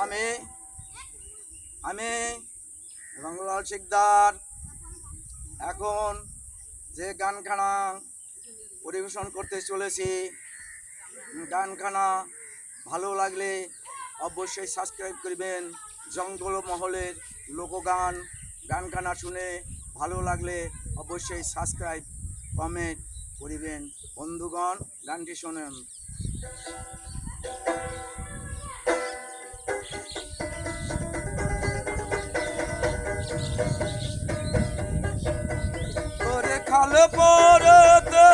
আমি আমি, রঙ্গলাল শিকদার। এখন যে গানখানা পরিবেশন করতে চলেছি, গানখানা ভালো লাগলে অবশ্যই সাবস্ক্রাইব করবেন। জঙ্গল মহলের লোকগান, গানখানা শুনে ভালো লাগলে অবশ্যই সাবস্ক্রাইব কমেন্ট করিবেন। বন্ধুগণ, গানটি শোনেন। খাল পরতে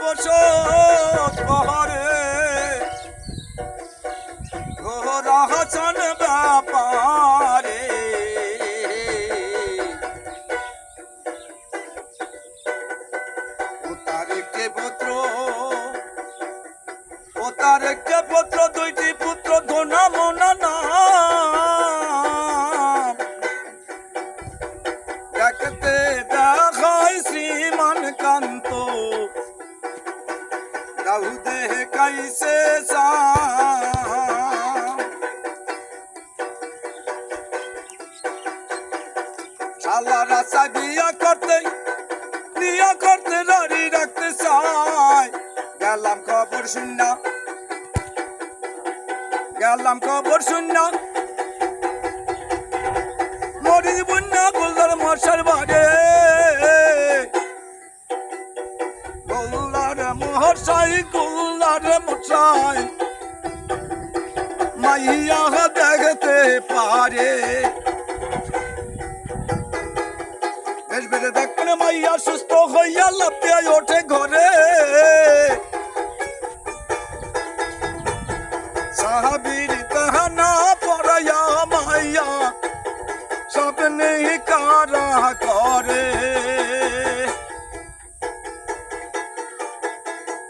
বসো পহরে ঘোরা হাসন ব্যাপারে। ও তার কে পুত্র ও তার শ্রীমান কান্ত দাউ দেহ কাইসে শালা রাসা বিয়া করতে বিয়া করতে রাড়ি রাখতে চাই গেলাম খবর শূন্য গেলাম খবর শূন্য মরি বন্যা মাইয়া দেখতে পারে। বেশ বেড়ে দেখবেন মাইয়া সুস্থ হইয়া লাপিয়া ওঠে ঘরে।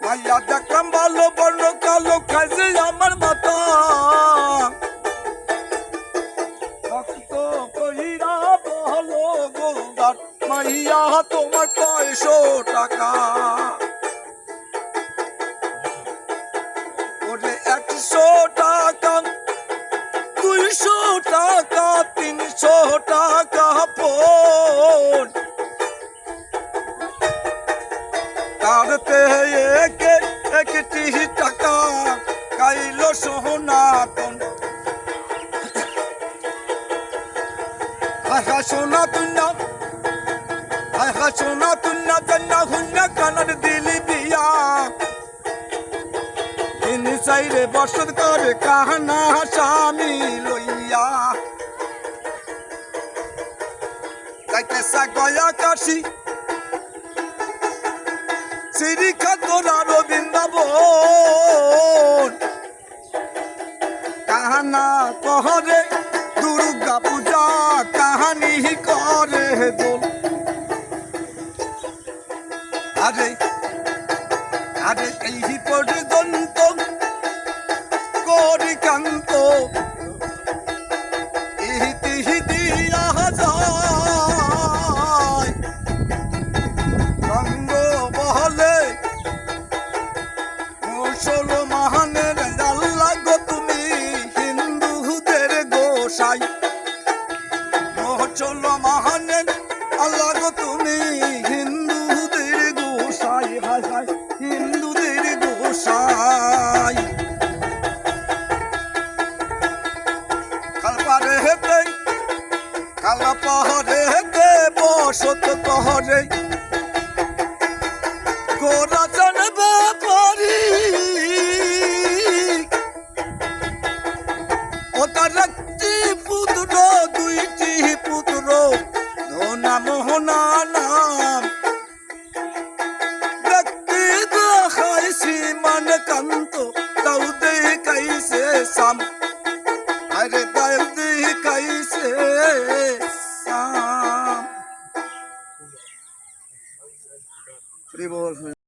মাইয়া দেখলাম ভালো বর্ণ, কালো খাইছে আমার মাথা। ভক্ত কইরা বলো গোদার মাইয়া তোমার কয়শো টাকা। ওরে একশো টাকা, দুইশো টাকা, তিনশো টাকা তারতে একে একটি টাকা কাইল সোনাতন। আহা সোনা তুন্না আহা সোনা তুন্না তন্না হুন্না কানার দিলি বিয়া। তিন সাইরে বসত করে কাহানা স্বামী লইয়া। গয়া কাশি শ্রীখাতরা রবীন্দ্রাবন কাহানা কহরে পূজা কাহানি করে দোল আরে আরে এই পর্যন্ত করি কান্ত মুসলমানের আল্লাহ গো, তুমি হিন্দুদের গোসাই, হায় হিন্দুদের গোসাই। কালপারে হেতে কালা পাহাড়ে হেতে বসত কহরে গোরা জানবে পারি। ও তার দুইটি পুত্র ধনা মোহনা নাম। দেখতে দেখাইছি, মান কান্ত, তাও দেখাইছে সাম। আরে তাই দেখাইছে সাম।